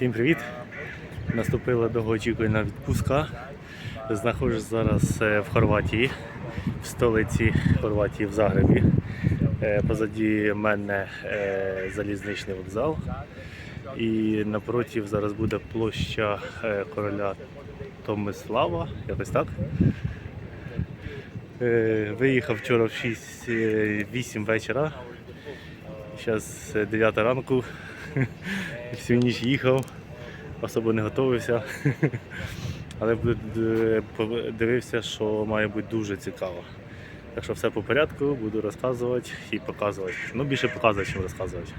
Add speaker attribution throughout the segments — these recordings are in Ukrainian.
Speaker 1: Всім привіт! Наступила довгоочікувана відпустка. Знаходжусь зараз е, в Хорватії, в столиці Хорватії в Загребі. Е, Позаді мене е, залізничний вокзал. І напротив зараз буде площа короля Томислава, якось так. Виїхав вчора в 6, е, 8 вечора. Зараз 9 ранку. Всю ніч їхав, особо не готувався. Але е, дивився, що має бути дуже цікаво. Так що все по порядку, буду розказувати і показувати. Ну, більше показувати, ніж розказувати.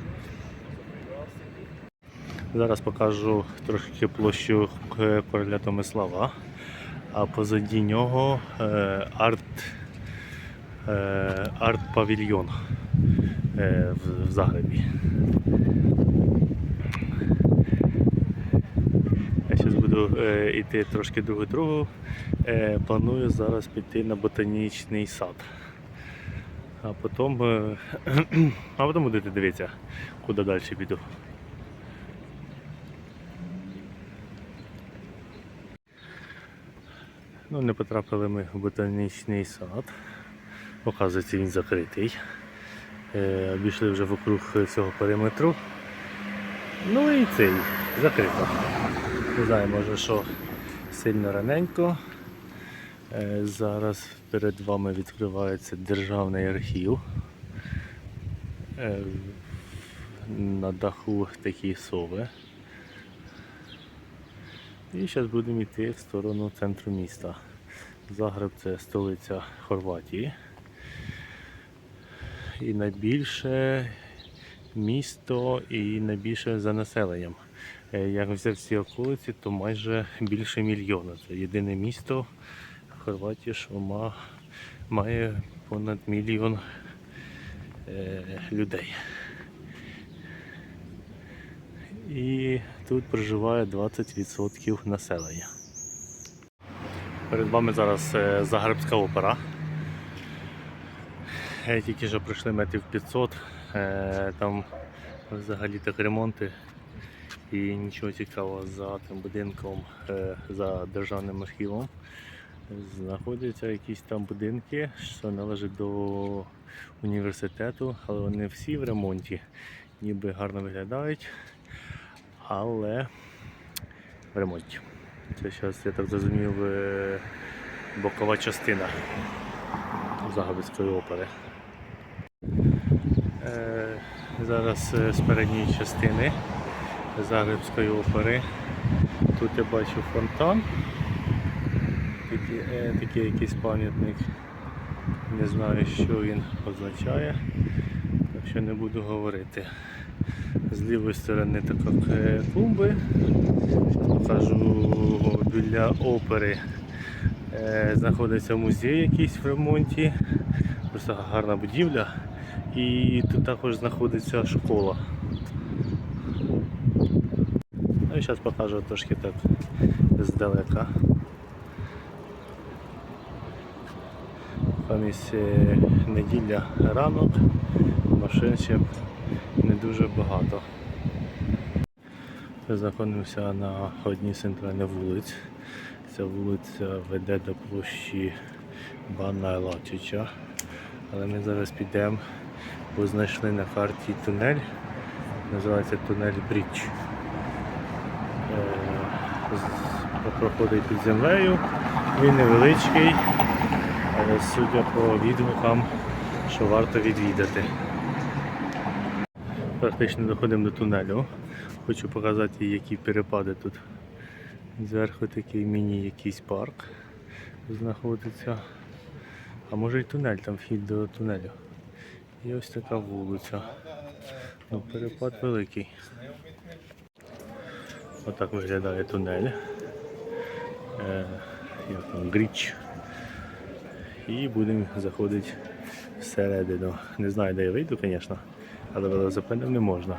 Speaker 1: Зараз покажу трошки площу короля Томислава, а позаді нього е, арт, е, арт-павільйон в Загребі. Я зараз буду е, йти трошки другу другу. Е, планую зараз піти на ботанічний сад. А потім, е, а потім будете дивитися, куди далі піду. Ну, не потрапили ми в ботанічний сад. Оказується, він закритий. Е, обійшли вже вокруг цього периметру. Ну і цей закрито. Не знаю, може що сильно раненько. Е, Зараз перед вами відкривається державний архів. Е, На даху такі сови. І зараз будемо йти в сторону центру міста. Загреб це столиця Хорватії. І найбільше місто і найбільше за населенням. Е, Як взяв всі околиці, то майже більше мільйона. Це єдине місто в Хорватії, що має понад мільйон е, людей. І тут проживає 20% населення. Перед вами зараз е, Загребська опера. Тільки що пройшли метрів 500. Е, Там взагалі так ремонти і нічого цікавого за тим будинком, е, за державним архівом. Знаходяться якісь там будинки, що належать до університету, але вони всі в ремонті, ніби гарно виглядають, але в ремонті. Це зараз, я так зрозумів, е, бокова частина Загобицької опери. Е, Зараз з передньої частини Загребської опери. Тут я бачу фонтан. Такий, е, такий якийсь пам'ятник. Не знаю, що він означає, так що не буду говорити. З лівої сторони така е, клумби. Покажу біля опери. Е, Знаходиться музей якийсь в ремонті. Просто гарна будівля. І тут також знаходиться школа. Ну зараз покажу трошки так здалека. Замість е, неділя ранок, машин ще не дуже багато. Знаходимося на одній з центральних вулиць. Ця вулиця веде до площі Банна Лачича. Але ми зараз підемо, бо знайшли на карті тунель. Називається тунель Брідж. Е, Проходить під землею. Він невеличкий, але судя по відгукам, що варто відвідати. Практично доходимо до тунелю. Хочу показати, які перепади тут. Зверху такий міні якийсь парк знаходиться. А може й тунель, там вхід до тунелю. І ось така вулиця. Ну, перепад великий. Отак виглядає тунель. Е, як там, Гріч. І будемо заходити всередину. Не знаю, де я вийду, звісно, але велосипедом не можна.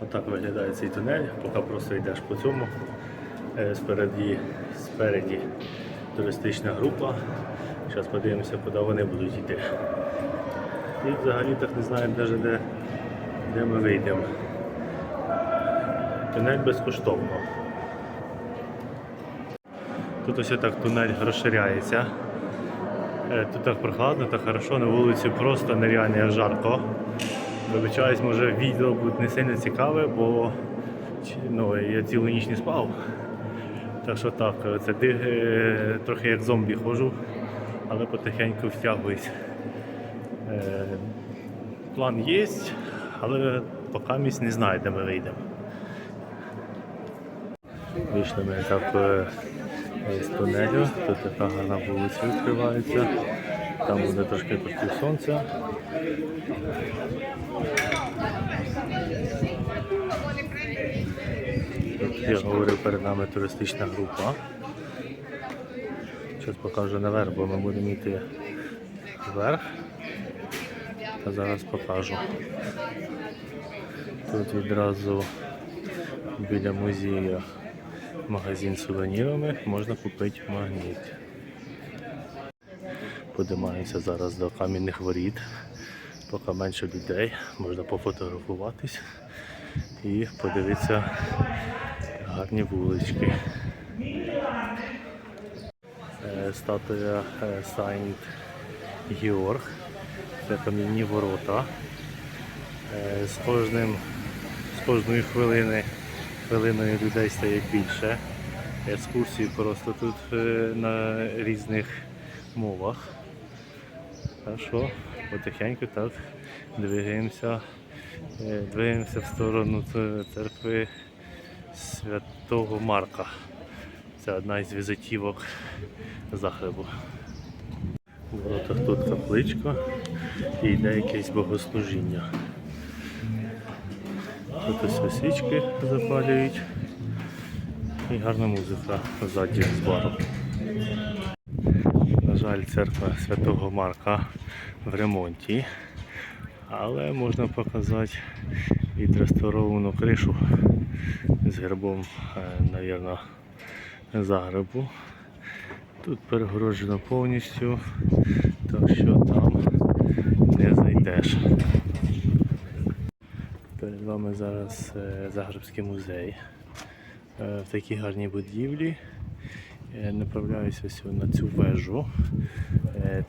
Speaker 1: Отак виглядає цей тунель, поки просто йдеш по цьому. Е, Спереді, спереді туристична група. Зараз подивимося, куди вони будуть йти. І взагалі так не знаю навіть де де ми вийдемо. Тунель безкоштовно. Тут ось так тунель розширяється. Е, Тут так прохладно, так хорошо, на вулиці просто нереально як жарко. Вибачаюсь, може відео буде не сильно цікаве, бо ну, я цілу ніч не спав. Так що так, це е, трохи як зомбі ходжу, але потихеньку втягуюсь. Е, План є, але поки місць не знаю, де ми вийдемо. Вийшли ми так е, з тунелю, тут така гарна вулиця відкривається, там буде трошки проти сонця. Я говорив, перед нами туристична група. Зараз покажу наверх, бо ми будемо йти вверх. А зараз покажу. Тут відразу біля музею магазин сувенірами можна купити магніт. Подимаємося зараз до кам'яних воріт. Поки менше людей, можна пофотографуватись і подивитися гарні вулички. Е, Статуя е, Сайнт Георг. Це кам'яні ворота. Е, З кожним кожної хвилини хвилиною людей стає більше. Екскурсії просто тут е, на різних мовах. Так що потихеньку так двигаємося, е, двигаємося в сторону церкви Святого Марка. Це одна із візитівок Захребу. В воротах тут капличка і йде якесь богослужіння. Тут ось свічки запалюють. І гарна музика ззаді з бару. На жаль, церква Святого Марка в ремонті, але можна показати відреставровану кришу з гербом, мабуть, Загребу. Тут перегороджено повністю, так що там не зайдеш. Перед вами зараз е, Загребський музей. Е, В такій гарній будівлі. Е, Направляюся ось на цю вежу.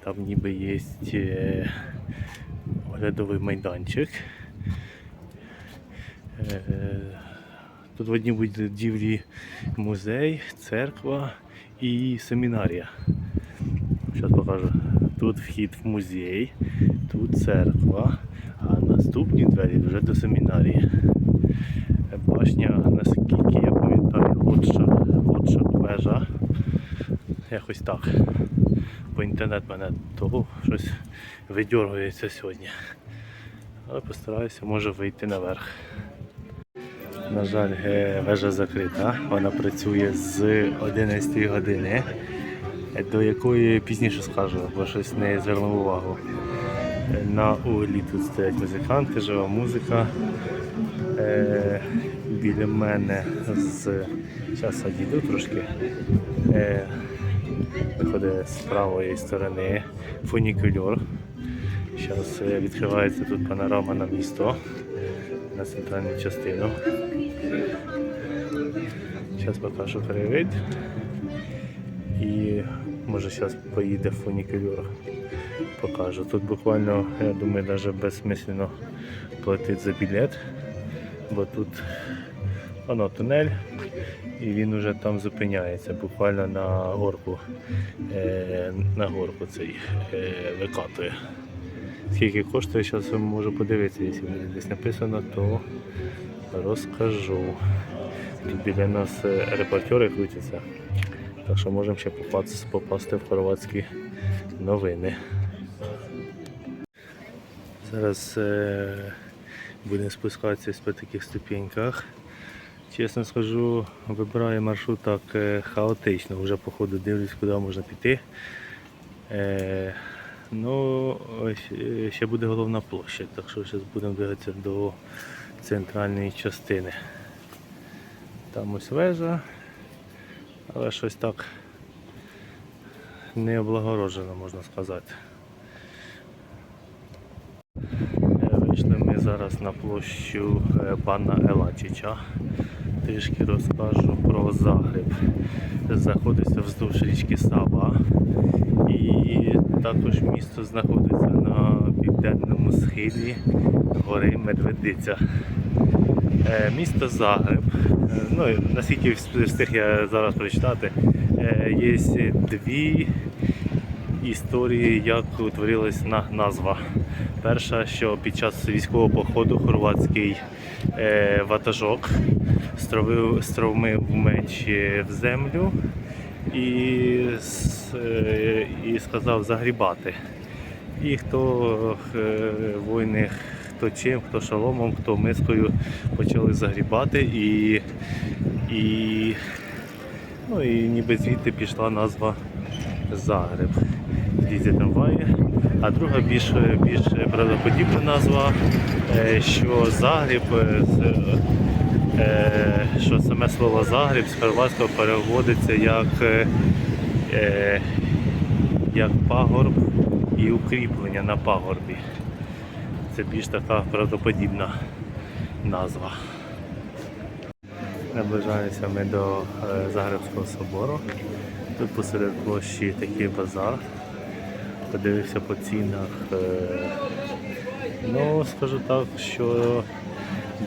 Speaker 1: Там ніби є оглядовий майданчик. Тут в одній будівлі музей, церква і семінарія. Зараз покажу. Тут вхід в музей, тут церква, наступні двері вже до семінарії. Башня, наскільки я пам'ятаю, отша, отша вежа. Якось так. Бо інтернет мене того щось видьоргується сьогодні. Але постараюся, може вийти наверх. На жаль, е, вежа закрита. Вона працює з 11 години, до якої пізніше скажу, бо щось не звернув увагу. Е, На углі тут стоять музиканти, жива музика. Е, біля мене з зараз одійду трошки. Е, виходить з правої сторони фунікульор. Зараз відкривається тут панорама на місто, на центральну частину. Зараз покажу краєвид. І може зараз поїде фунікульор. Покажу. Тут буквально, я думаю, навіть безсмислено платити за білет, бо тут воно тунель і він уже там зупиняється, буквально на горку, е, на горку цей е, викатує. Скільки коштує, зараз можу подивитися, якщо буде десь написано, то розкажу. Тут біля нас е, репортери крутяться, так що можемо ще попасти, попасти в хорватські новини. Зараз е, будемо спускатися по таких ступеньках. Чесно скажу, вибираю маршрут так е, хаотично, вже по ходу дивлюсь, куди можна піти. Е, ну, е, ще буде головна площа, так що зараз будемо двигатися до центральної частини. Там ось вежа, але щось так не облагороджено, можна сказати. Е, Вийшли ми зараз на площу е, Бана Елачича. Трішки розкажу про Загреб. Знаходиться вздовж річки Сава. І також місто знаходиться на південному схилі гори Медведиця. Е, Місто Загреб. Е, Ну, наскільки встиг я зараз прочитати, є дві історії, як утворилась назва. Перша, що під час військового походу хорватський е, ватажок стровив, стромив меч е, в землю і, е, і сказав загрібати. І хто е, воїни, хто чим, хто шоломом, хто мискою почали загрібати і, і, ну, і ніби звідти пішла назва Загреб. Дізі трамваї. А друга більш, більш правдоподібна назва, е, що Загріб, е, е, що саме слово Загріб з хорватського переводиться як, як пагорб і укріплення на пагорбі. Це більш така правдоподібна назва. Наближаємося ми до Загребського собору. Тут посеред площі такий базар. Подивився по цінах. е, Ну, скажу так, що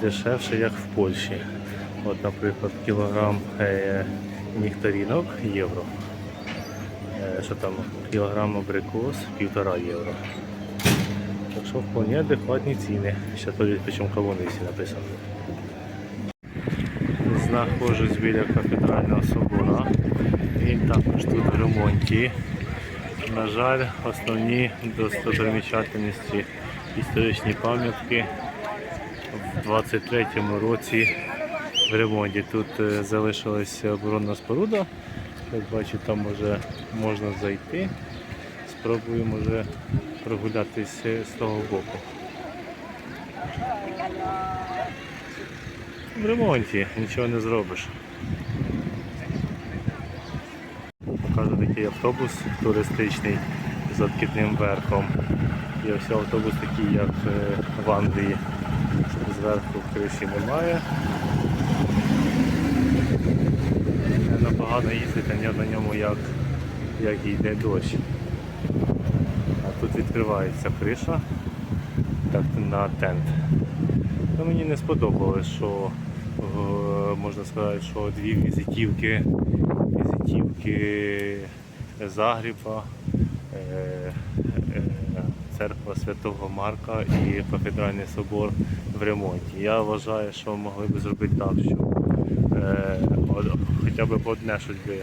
Speaker 1: дешевше, як в Польщі. От, наприклад, кілограм е, нектаринок євро. Е, Що там, кілограм абрикос півтора євро. Так що вполне адекватні ціни. Ще то причому колони всі написано. Знаходжусь біля кафедрального собора. Він також тут в ремонті. На жаль, основні достопримічательності історичні пам'ятки в 23-му році в ремонті. Тут е, залишилася оборонна споруда. Як бачу, там може можна зайти. Спробую може прогулятися з того боку. В ремонті нічого не зробиш. Покажу такий автобус туристичний з откидним верхом. І ось автобус такий, як е, в Англії. Зверху криші немає. Непогано їздити на ньому, як, як йде дощ. А тут відкривається криша так, на тент. Ну, мені не сподобалось, що е, можна сказати, що дві візитівки, візитівки Загріба, е, е, церква Святого Марка і кафедральний собор в ремонті. Я вважаю, що могли б зробити так, що е, хоча б одне щось би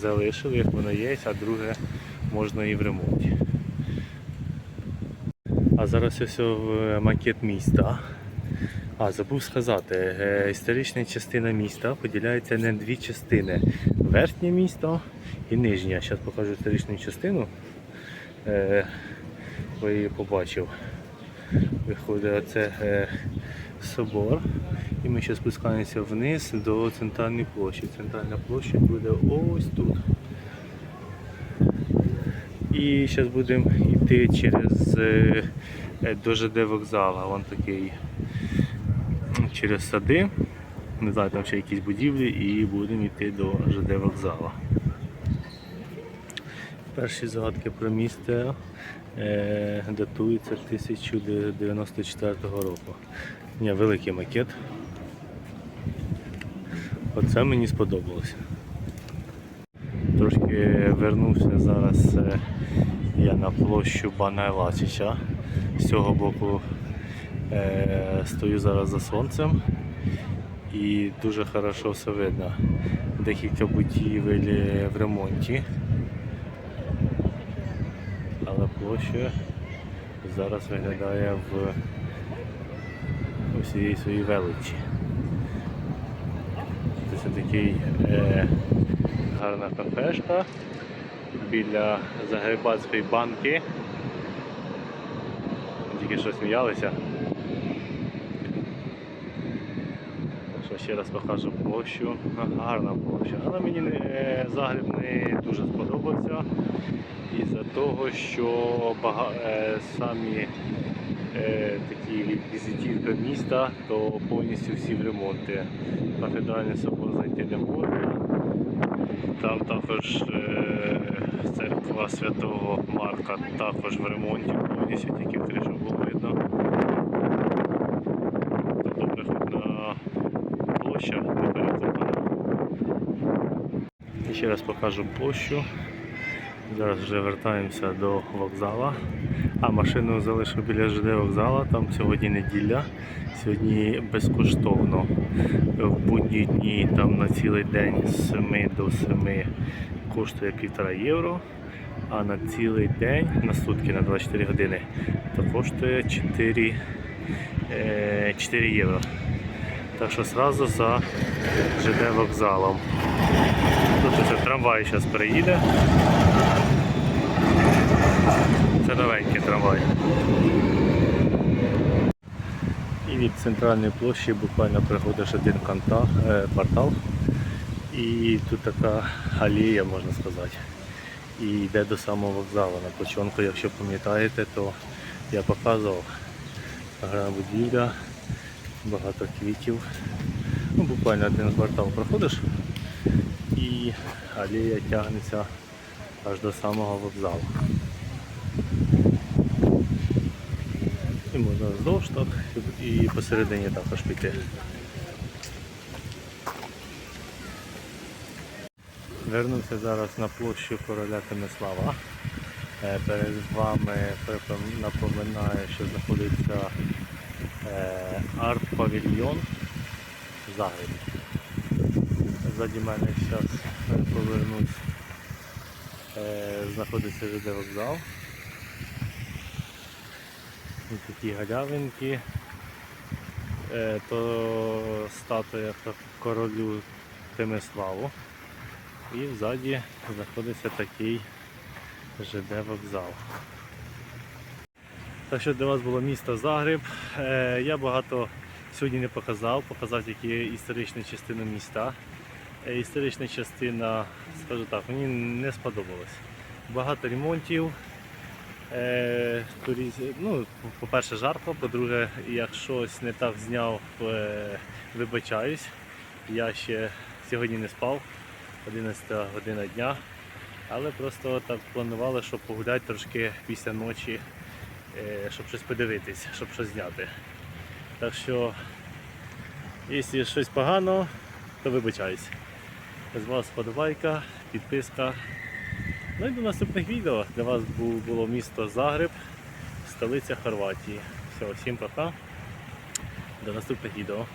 Speaker 1: залишили, як воно є, а друге можна і в ремонті. А зараз ось макет міста. А, забув сказати, е, історична частина міста поділяється на дві частини. Верхнє місто і нижнє. Зараз покажу історичну частину. Е, бо я її побачив. Виходить, це е, собор. І ми зараз спускаємося вниз до центральної площі. Центральна площа буде ось тут. І зараз будемо йти через е, е, ЖД вокзала. Вон такий через сади. Не знаю, там ще якісь будівлі і будемо йти до ЖД вокзала. Перші згадки про місто е, датуються 1094 року. Ні, великий макет. Оце мені сподобалося. Трошки вернувся зараз е, я на площу Бана Елачича. З цього боку стою зараз за сонцем і дуже хорошо все видно. Декілька будівель е, в ремонті. Але площа зараз виглядає в усієї своїй величі. Це такий е, гарна кафешка біля Загребацької банки. Тільки що сміялися. Так що ще раз покажу площу. Гарна площа. Але мені не, Загреб не дуже сподобався із-за того, що бага, е, самі е, такі візитівка міста, то повністю всі в ремонті. Кафедральний собор зайти не можна. Там також е, церква Святого Марка також в ремонті, повністю тільки кришу було видно. Тобто прихідна площа не перекопана. І Ще раз покажу площу. Зараз вже вертаємося до вокзала. А машину залишив біля ЖД вокзала. Там сьогодні неділя. Сьогодні безкоштовно. В будні дні там на цілий день з 7 до 7 коштує 1,5 євро. А на цілий день, на сутки, на 24 години, то коштує 4, е, 4 євро. Так що одразу за ЖД вокзалом. Тут ось трамвай зараз приїде. Це новенький трамвай. І від центральної площі буквально приходиш один канта, е, квартал. І тут така алея, можна сказати. І йде до самого вокзалу. На початку, якщо пам'ятаєте, то я показував гарна будівля, багато квітів. Ну, буквально один квартал проходиш і алея тягнеться аж до самого вокзалу. І можна вздовж так і посередині також піти. Вернувся зараз на площу короля Тимислава. Е, Перед вами напоминаю, що знаходиться арт-павільйон Загреб. Ззаді мене зараз повернусь. Е, Знаходиться ЖД вокзал. Такі галявинки. Е, То статуя ко- королю Тимиславу. І ззаді знаходиться такий ЖД вокзал. Так що для вас було місто Загреб. Е, Я багато сьогодні не показав, показав тільки історичну частину міста. Е, Історична частина, скажу так, мені не сподобалась. Багато ремонтів. Е, ну, по-перше, жарко, по-друге, як щось не так зняв, вибачаюсь. Я ще сьогодні не спав, 11 година дня. Але просто так планували, щоб погуляти трошки після ночі, щоб щось подивитись, щоб щось зняти. Так що, якщо щось погано, то вибачаюсь. З вас подобайка, підписка. Ну і до наступних відео. Для вас було місто Загреб, столиця Хорватії. Все, всім пока. До наступних відео.